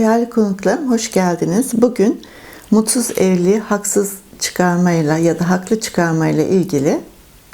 Değerli konuklarım hoş geldiniz. Bugün mutsuz evliliği haksız çıkarmayla ya da haklı çıkarmayla ilgili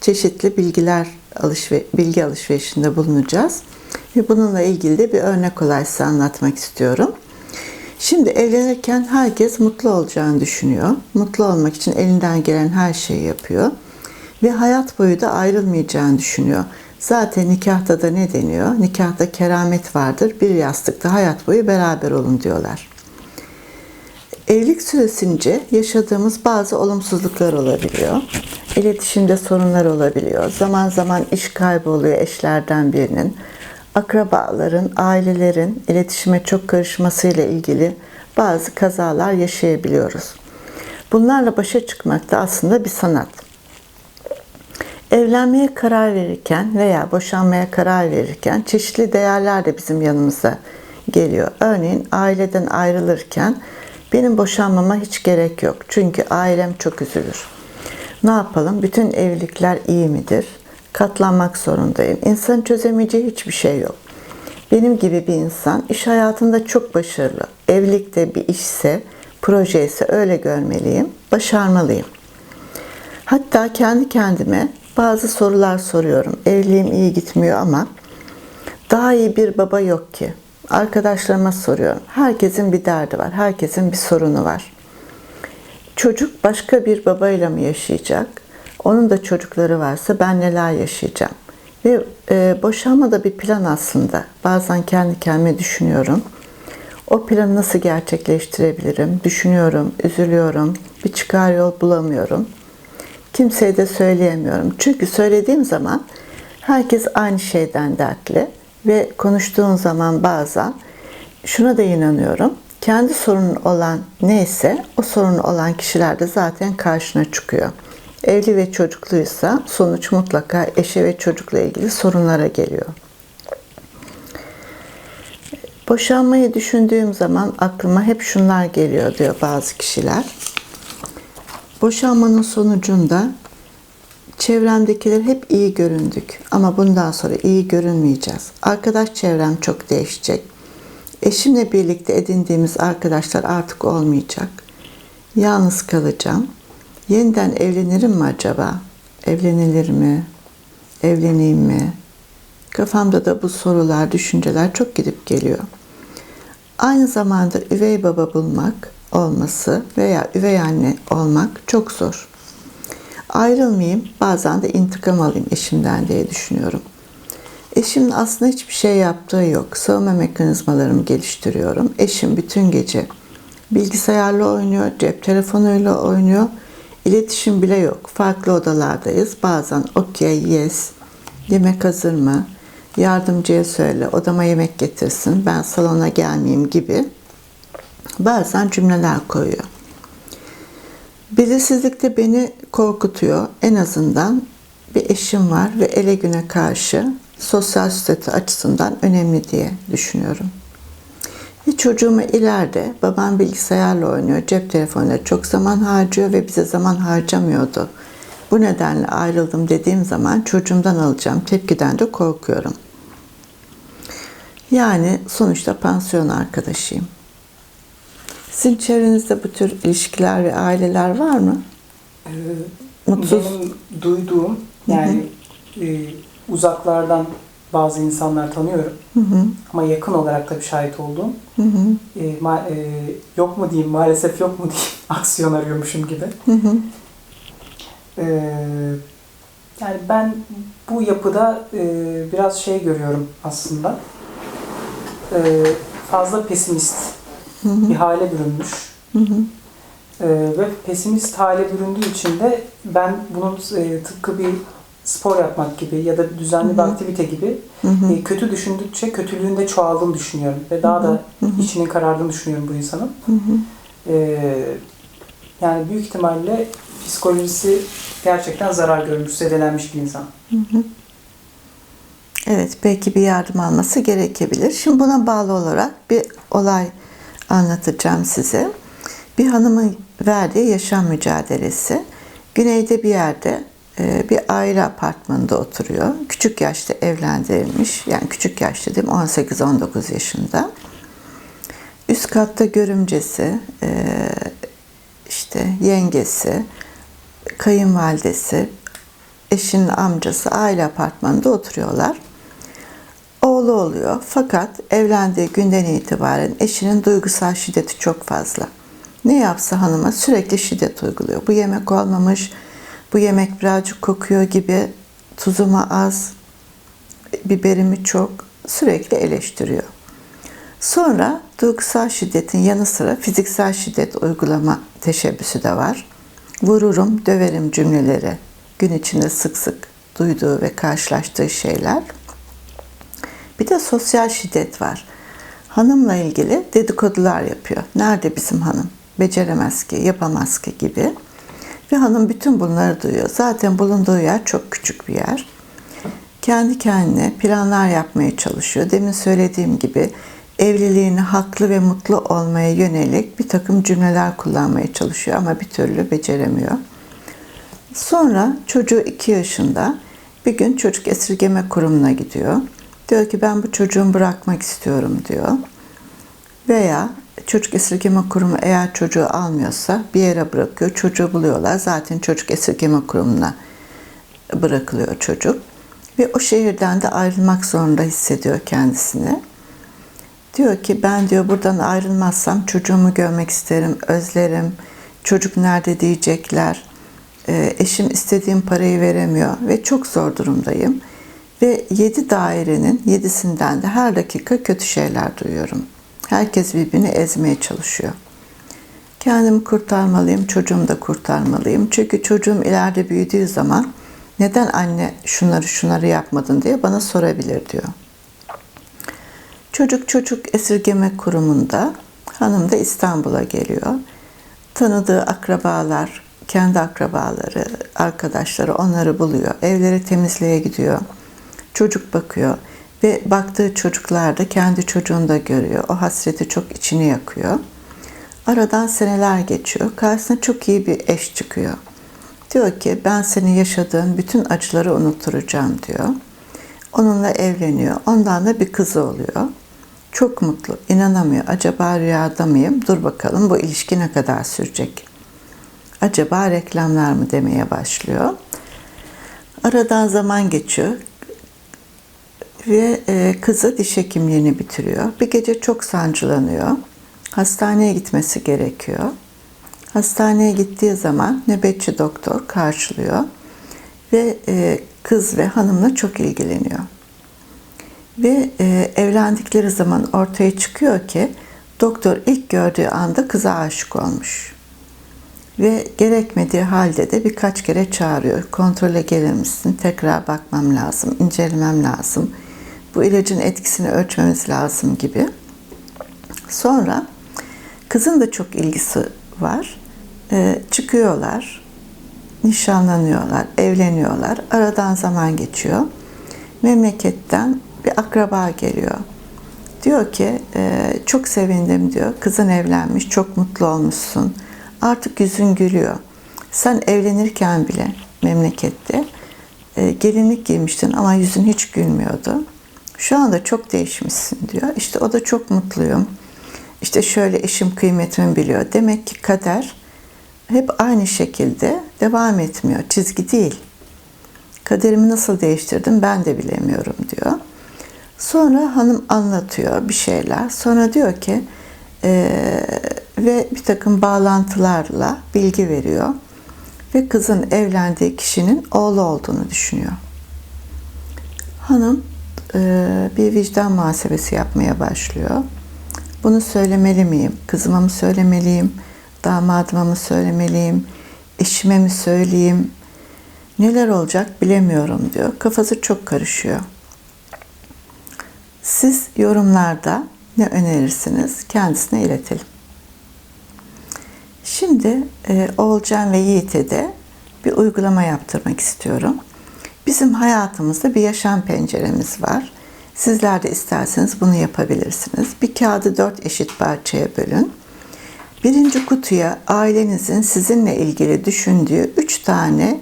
çeşitli bilgiler alışver bilgi alışverişinde bulunacağız. Ve bununla ilgili de bir örnek olay size anlatmak istiyorum. Şimdi evlenirken herkes mutlu olacağını düşünüyor. Mutlu olmak için elinden gelen her şeyi yapıyor. Ve hayat boyu da ayrılmayacağını düşünüyor. Zaten nikahta da ne deniyor? Nikahta keramet vardır. Bir yastıkta hayat boyu beraber olun diyorlar. Evlilik süresince yaşadığımız bazı olumsuzluklar olabiliyor. İletişimde sorunlar olabiliyor. Zaman zaman iş kaybı oluyor eşlerden birinin. Akrabaların, ailelerin iletişime çok karışmasıyla ilgili bazı kazalar yaşayabiliyoruz. Bunlarla başa çıkmak da aslında bir sanat. Evlenmeye karar verirken veya boşanmaya karar verirken çeşitli değerler de bizim yanımıza geliyor. Örneğin aileden ayrılırken benim boşanmama hiç gerek yok. Çünkü ailem çok üzülür. Ne yapalım? Bütün evlilikler iyi midir? Katlanmak zorundayım. İnsanın çözemeyeceği hiçbir şey yok. Benim gibi bir insan iş hayatında çok başarılı. Evlilikte bir işse, proje ise öyle görmeliyim. Başarmalıyım. Hatta kendi kendime bazı sorular soruyorum. Evliliğim iyi gitmiyor ama daha iyi bir baba yok ki. Arkadaşlarıma soruyorum. Herkesin bir derdi var. Herkesin bir sorunu var. Çocuk başka bir babayla mı yaşayacak? Onun da çocukları varsa ben neler yaşayacağım? Ve e, boşanma da bir plan aslında. Bazen kendi kendime düşünüyorum. O planı nasıl gerçekleştirebilirim? Düşünüyorum, üzülüyorum. Bir çıkar yol bulamıyorum. Kimseye de söyleyemiyorum. Çünkü söylediğim zaman herkes aynı şeyden dertli ve konuştuğun zaman bazen şuna da inanıyorum. Kendi sorunun olan neyse o sorun olan kişiler de zaten karşına çıkıyor. Evli ve çocukluysa sonuç mutlaka eşe ve çocukla ilgili sorunlara geliyor. Boşanmayı düşündüğüm zaman aklıma hep şunlar geliyor diyor bazı kişiler. Boşanmanın sonucunda çevremdekiler hep iyi göründük ama bundan sonra iyi görünmeyeceğiz. Arkadaş çevrem çok değişecek. Eşimle birlikte edindiğimiz arkadaşlar artık olmayacak. Yalnız kalacağım. Yeniden evlenirim mi acaba? Evlenilir mi? Evleneyim mi? Kafamda da bu sorular, düşünceler çok gidip geliyor. Aynı zamanda üvey baba bulmak olması veya üvey anne olmak çok zor. Ayrılmayayım, bazen de intikam alayım eşimden diye düşünüyorum. Eşimin aslında hiçbir şey yaptığı yok. Savunma mekanizmalarımı geliştiriyorum. Eşim bütün gece bilgisayarla oynuyor, cep telefonuyla oynuyor. İletişim bile yok. Farklı odalardayız. Bazen okey, yes, yemek hazır mı? Yardımcıya söyle, odama yemek getirsin, ben salona gelmeyeyim gibi bazen cümleler koyuyor. Belirsizlik de beni korkutuyor. En azından bir eşim var ve ele güne karşı sosyal statü açısından önemli diye düşünüyorum. Ve çocuğuma ileride babam bilgisayarla oynuyor, cep telefonuyla çok zaman harcıyor ve bize zaman harcamıyordu. Bu nedenle ayrıldım dediğim zaman çocuğumdan alacağım tepkiden de korkuyorum. Yani sonuçta pansiyon arkadaşıyım. Sizin çevrenizde bu tür ilişkiler ve aileler var mı? Ee, Mutsuz. Benim duyduğum yani e, uzaklardan bazı insanlar tanıyorum Hı hı, ama yakın olarak da bir şahit olduğum hı hı, e, ma- e, yok mu diyeyim maalesef yok mu diyeyim aksiyon arıyormuşum gibi. hı hı, Ee, yani ben bu yapıda e, biraz şey görüyorum aslında. Ee, fazla pesimist hı hı, bir hale bürünmüş. hı hı. Ee, ve pesimist hale büründüğü için de ben bunun e, tıpkı bir spor yapmak gibi ya da düzenli bir Hı hı. aktivite gibi Hı hı. e, kötü düşündükçe kötülüğün de çoğaldığını düşünüyorum ve daha da Hı hı. içinin karardığını düşünüyorum bu insanın. Hı hı. Ee, yani büyük ihtimalle psikolojisi gerçekten zarar görmüş, zedelenmiş bir insan. Evet, belki bir yardım alması gerekebilir. Şimdi buna bağlı olarak bir olay anlatacağım size. Bir hanımın verdiği yaşam mücadelesi. Güneyde bir yerde e, bir aile apartmanında oturuyor. Küçük yaşta evlendirilmiş. Yani küçük yaş dedim 18-19 yaşında. Üst katta görümcesi, e, işte yengesi, kayınvalidesi, eşinin amcası aile apartmanında oturuyorlar. Oğlu oluyor fakat evlendiği günden itibaren eşinin duygusal şiddeti çok fazla. Ne yapsa hanıma sürekli şiddet uyguluyor. Bu yemek olmamış, bu yemek birazcık kokuyor gibi, tuzuma az, biberimi çok sürekli eleştiriyor. Sonra duygusal şiddetin yanı sıra fiziksel şiddet uygulama teşebbüsü de var. Vururum, döverim cümleleri gün içinde sık sık duyduğu ve karşılaştığı şeyler. Bir de sosyal şiddet var. Hanımla ilgili dedikodular yapıyor. Nerede bizim hanım? Beceremez ki, yapamaz ki gibi. Ve hanım bütün bunları duyuyor. Zaten bulunduğu yer çok küçük bir yer. Kendi kendine planlar yapmaya çalışıyor. Demin söylediğim gibi evliliğini haklı ve mutlu olmaya yönelik bir takım cümleler kullanmaya çalışıyor ama bir türlü beceremiyor. Sonra çocuğu 2 yaşında bir gün çocuk esirgeme kurumuna gidiyor. Diyor ki ben bu çocuğumu bırakmak istiyorum diyor. Veya çocuk esirgeme kurumu eğer çocuğu almıyorsa bir yere bırakıyor. Çocuğu buluyorlar. Zaten çocuk esirgeme kurumuna bırakılıyor çocuk. Ve o şehirden de ayrılmak zorunda hissediyor kendisini. Diyor ki ben diyor buradan ayrılmazsam çocuğumu görmek isterim, özlerim. Çocuk nerede diyecekler. E, eşim istediğim parayı veremiyor ve çok zor durumdayım. Ve yedi dairenin yedisinden de her dakika kötü şeyler duyuyorum. Herkes birbirini ezmeye çalışıyor. Kendimi kurtarmalıyım, çocuğumu da kurtarmalıyım. Çünkü çocuğum ileride büyüdüğü zaman neden anne şunları şunları yapmadın diye bana sorabilir diyor. Çocuk çocuk esirgeme kurumunda, hanım da İstanbul'a geliyor. Tanıdığı akrabalar, kendi akrabaları, arkadaşları onları buluyor. Evleri temizliğe gidiyor. Çocuk bakıyor ve baktığı çocuklar da kendi çocuğunu da görüyor. O hasreti çok içini yakıyor. Aradan seneler geçiyor. Karşısına çok iyi bir eş çıkıyor. Diyor ki ben senin yaşadığın bütün acıları unutturacağım diyor. Onunla evleniyor. Ondan da bir kızı oluyor. Çok mutlu. inanamıyor. Acaba rüyada mıyım? Dur bakalım bu ilişki ne kadar sürecek? Acaba reklamlar mı demeye başlıyor. Aradan zaman geçiyor ve e, kızı diş hekimliğini bitiriyor. Bir gece çok sancılanıyor. Hastaneye gitmesi gerekiyor. Hastaneye gittiği zaman nöbetçi doktor karşılıyor ve e, kız ve hanımla çok ilgileniyor. Ve e, evlendikleri zaman ortaya çıkıyor ki doktor ilk gördüğü anda kıza aşık olmuş. Ve gerekmediği halde de birkaç kere çağırıyor. Kontrole gelir misin? Tekrar bakmam lazım, incelemem lazım. Bu ilacın etkisini ölçmemiz lazım gibi. Sonra kızın da çok ilgisi var. Ee, çıkıyorlar, nişanlanıyorlar, evleniyorlar. Aradan zaman geçiyor. Memleketten bir akraba geliyor. Diyor ki e, çok sevindim diyor. Kızın evlenmiş, çok mutlu olmuşsun. Artık yüzün gülüyor. Sen evlenirken bile memlekette e, gelinlik giymiştin ama yüzün hiç gülmüyordu. Şu anda çok değişmişsin diyor. İşte o da çok mutluyum. İşte şöyle eşim kıymetimi biliyor. Demek ki kader hep aynı şekilde devam etmiyor. Çizgi değil. Kaderimi nasıl değiştirdim ben de bilemiyorum diyor. Sonra hanım anlatıyor bir şeyler. Sonra diyor ki e, ve bir takım bağlantılarla bilgi veriyor. Ve kızın evlendiği kişinin oğlu olduğunu düşünüyor. Hanım bir vicdan muhasebesi yapmaya başlıyor. Bunu söylemeli miyim? Kızıma mı söylemeliyim? Damadıma mı söylemeliyim? Eşime mi söyleyeyim? Neler olacak bilemiyorum diyor. Kafası çok karışıyor. Siz yorumlarda ne önerirsiniz? Kendisine iletelim. Şimdi e, Oğulcan ve Yiğit'e de bir uygulama yaptırmak istiyorum. Bizim hayatımızda bir yaşam penceremiz var. Sizler de isterseniz bunu yapabilirsiniz. Bir kağıdı dört eşit parçaya bölün. Birinci kutuya ailenizin sizinle ilgili düşündüğü üç tane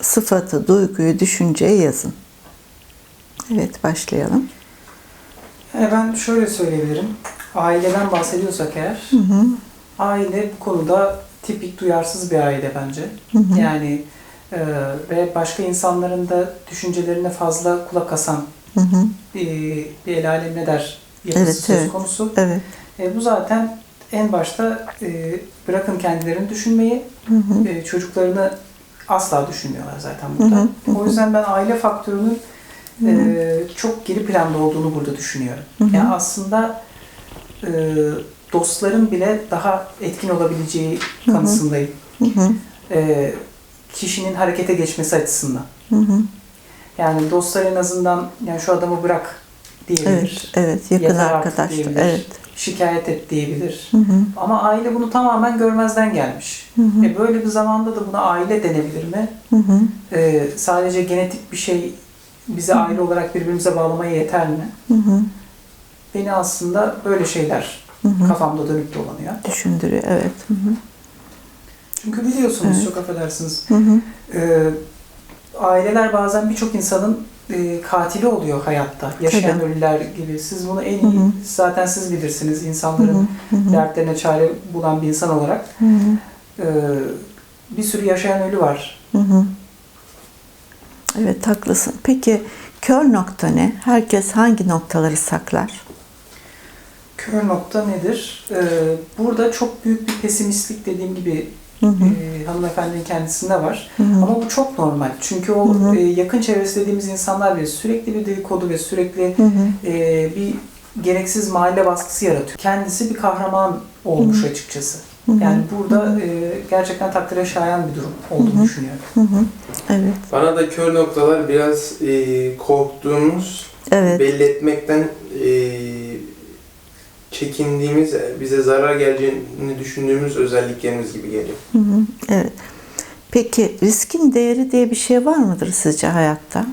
sıfatı, duyguyu, düşünceyi yazın. Evet, başlayalım. Yani ben şöyle söyleyebilirim. Aileden bahsediyorsak eğer, Hı hı. aile bu konuda tipik duyarsız bir aile bence. Hı hı. Yani e, ve başka insanların da düşüncelerine fazla kulak asan Hı hı. bir, bir el alem ne der yapısı Evet, söz evet. konusu. Evet. E, bu zaten en başta e, bırakın kendilerini düşünmeyi, Hı hı. e, çocuklarını asla düşünmüyorlar zaten burada. hı, hı O yüzden ben aile faktörünün e, çok geri planda olduğunu burada düşünüyorum. Hı hı. Yani aslında e, dostların bile daha etkin olabileceği kanısındayım. Hı hı. E, kişinin harekete geçmesi açısından. Hı hı. Yani dostlar en azından yani şu adamı bırak diyebilir. Evet, evet. Yakın Yeter arkadaşlar. diyebilir. Evet. Şikayet et diyebilir. Hı hı. Ama aile bunu tamamen görmezden gelmiş. Hı hı. E böyle bir zamanda da buna aile denebilir mi? Hı hı. E, sadece genetik bir şey bizi aile olarak birbirimize bağlamaya yeter mi? Hı hı. Beni aslında böyle şeyler Hı hı. kafamda dönüp dolanıyor. Düşündürüyor. Evet. Hı hı. Çünkü biliyorsunuz Evet. çok affedersiniz. Hı hı. e, aileler bazen birçok insanın e, katili oluyor hayatta. Yaşayan Tabii. ölüler gibi. Siz bunu en Hı iyi hı. zaten siz bilirsiniz Hı hı. insanların Hı hı. dertlerine çare bulan bir insan olarak. Hı hı. E, bir sürü yaşayan ölü var. Hı hı. Evet haklısın. Peki kör nokta ne? Herkes hangi noktaları saklar? Kör nokta nedir? E, burada çok büyük bir pesimistlik dediğim gibi Hı hı. e, hanımefendinin kendisinde var. Hı hı. Ama bu çok normal. Çünkü o Hı hı. e, yakın çevresi dediğimiz insanlar bile sürekli bir dedikodu ve sürekli Hı hı. e, bir gereksiz mahalle baskısı yaratıyor. Kendisi bir kahraman olmuş açıkçası. Hı hı. Yani burada e, gerçekten takdire şayan bir durum olduğunu Hı hı. düşünüyorum. Hı hı. Evet. Bana da kör noktalar biraz e, korktuğumuz, Evet. belli etmekten e, çekindiğimiz, bize zarar geleceğini düşündüğümüz özelliklerimiz gibi geliyor. Hı hı. Evet. Peki riskin değeri diye bir şey var mıdır sizce hayatta?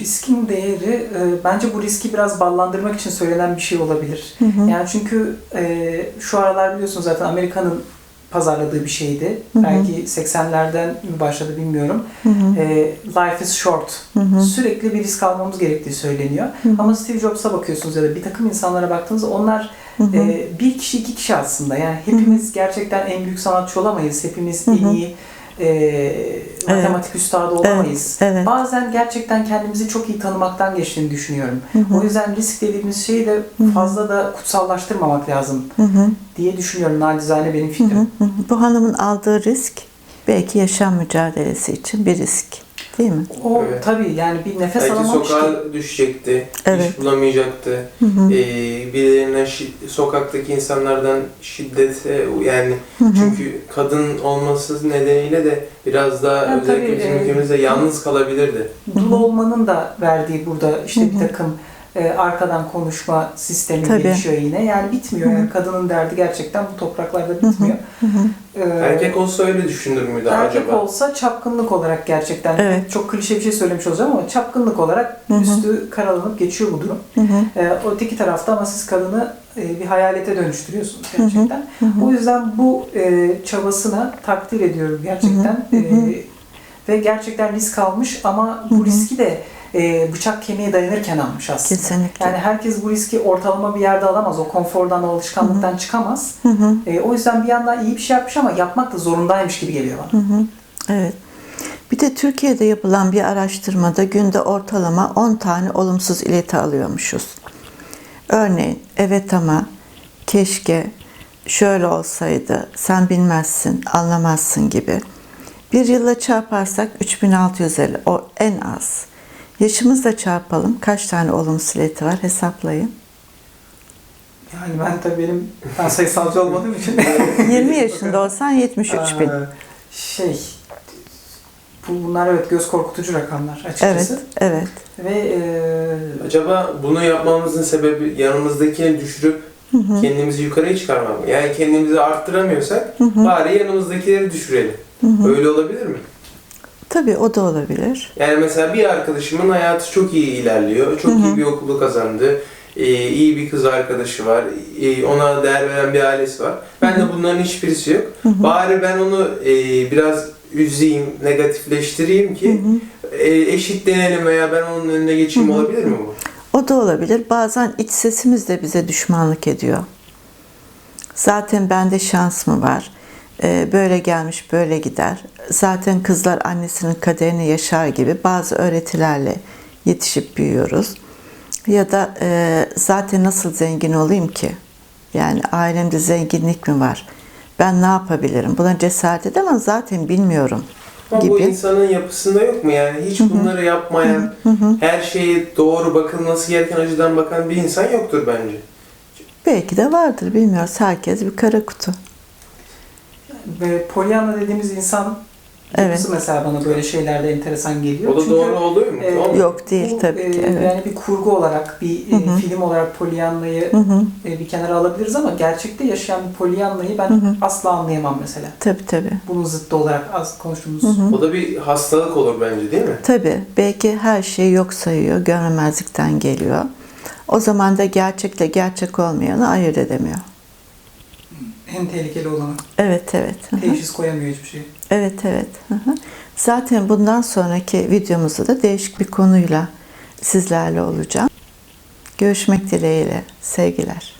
Riskin değeri, e, bence bu riski biraz ballandırmak için söylenen bir şey olabilir. Hı hı. Yani çünkü e, şu aralar biliyorsunuz zaten Amerika'nın pazarladığı bir şeydi. Hı hı. Belki 80'lerden mi başladı bilmiyorum. Hı hı. E, life is short. Hı hı. Sürekli bir risk almamız gerektiği söyleniyor. Hı hı. Ama Steve Jobs'a bakıyorsunuz ya da bir takım insanlara baktığınızda onlar Hı hı. e, bir kişi iki kişi aslında. Yani hepimiz gerçekten en büyük sanatçı olamayız. Hepimiz Hı en hı. iyi e, matematik üstadı olamayız. Evet. Bazen gerçekten kendimizi çok iyi tanımaktan geçtiğini düşünüyorum. Hı hı. O yüzden risk dediğimiz şeyi de hı. fazla da kutsallaştırmamak lazım Hı hı. diye düşünüyorum. Nacizane benim fikrim. hı. Hı hı. Bu hanımın aldığı risk belki yaşam mücadelesi için bir risk. Değil mi? O Evet. tabii yani bir nefes Belki alamamış ki. sokağa düşecekti, Evet. iş bulamayacaktı. Hı hı. E, birilerinden, şi- sokaktaki insanlardan şiddete yani Hı hı. çünkü kadın olması nedeniyle de biraz daha Ha, özellikle tabii, bizim e, ülkemizde yalnız kalabilirdi. Dul olmanın da verdiği burada işte Hı hı. bir takım e, arkadan konuşma sistemi Tabii. gelişiyor yine. Yani bitmiyor. Yani kadının derdi gerçekten bu topraklarda bitmiyor. Hı hı. Ee, Erkek olsa öyle düşünür müydü erkek acaba? olsa çapkınlık olarak gerçekten Evet. çok klişe bir şey söylemiş olacağım ama çapkınlık olarak Hı hı. üstü karalanıp geçiyor bu durum. Hı hı. Ee, öteki tarafta ama siz kadını e, bir hayalete dönüştürüyorsunuz gerçekten. Hı hı. O yüzden bu e, çabasına takdir ediyorum gerçekten. Hı hı. Hı hı. E, ve gerçekten risk almış ama Hı bu hı. riski de e, bıçak kemiğe dayanırken almış aslında. Kesinlikle. Yani herkes bu riski ortalama bir yerde alamaz. O konfordan, o alışkanlıktan çıkamaz. Hı hı. E, o yüzden bir yandan iyi bir şey yapmış ama yapmak da zorundaymış gibi geliyor bana. Hı hı. Evet. Bir de Türkiye'de yapılan bir araştırmada günde ortalama 10 tane olumsuz ileti alıyormuşuz. Örneğin evet ama keşke şöyle olsaydı sen bilmezsin anlamazsın gibi. Bir yılla çarparsak 3650 o en az. Yaşımızla çarpalım kaç tane olumsuz ileti var hesaplayın. Yani ben tabii benim ben sayısalcı olmadığım için 20 yaşında olsan 73 bin. Ee, şey bu bunlar evet göz korkutucu rakamlar açıkçası. Evet, evet. Ve e, Acaba bunu yapmamızın sebebi yanımızdakini düşürüp Hı hı. kendimizi yukarıya çıkarmak mı? Yani kendimizi arttıramıyorsak Hı hı. bari yanımızdakileri düşürelim. Hı hı. Öyle olabilir mi? Tabii o da olabilir. Yani mesela bir arkadaşımın hayatı çok iyi ilerliyor. Çok Hı hı. iyi bir okulu kazandı. Ee, iyi bir kız arkadaşı var. Ee, ona değer veren bir ailesi var. Ben de bunların hiçbirisi yok. Hı hı. Bari ben onu e, biraz üzeyim, negatifleştireyim Hı ki hı. e, eşitlenelim veya ben onun önüne geçeyim Hı hı. olabilir mi bu? O da olabilir. Bazen iç sesimiz de bize düşmanlık ediyor. Zaten bende şans mı var? Ee, böyle gelmiş böyle gider. Zaten kızlar annesinin kaderini yaşar gibi bazı öğretilerle yetişip büyüyoruz. Ya da e, zaten nasıl zengin olayım ki? Yani ailemde zenginlik mi var? Ben ne yapabilirim? Buna cesaret edemem zaten bilmiyorum Ama bu gibi. insanın yapısında yok mu yani? Hiç bunları yapmayan, her şeye doğru bakılması gereken açıdan bakan bir insan yoktur bence. Belki de vardır bilmiyoruz. Herkes bir kara kutu. Ve Pollyanna dediğimiz insan Evet. yapısı mesela bana böyle şeylerde enteresan geliyor. O da Çünkü, doğru oluyor mu? e, Tamam. Yok değil bu, tabii ki. e, Evet. Yani bir kurgu olarak, bir e, film olarak Pollyanna'yı e, bir kenara alabiliriz ama gerçekte yaşayan bir Pollyanna'yı ben Hı hı. asla anlayamam mesela. Tabii tabii. Bunun zıttı olarak az konuştuğumuz. O da bir hastalık olur bence değil mi? Tabii. Belki her şeyi yok sayıyor. Görmemezlikten geliyor. O zaman da gerçekle gerçek olmayanı ayırt edemiyor. En tehlikeli olanı. Evet evet. Teşhis koyamıyor hiçbir şey. Evet evet. Hı hı. Zaten bundan sonraki videomuzda da değişik bir konuyla sizlerle olacağım. Görüşmek dileğiyle. Sevgiler.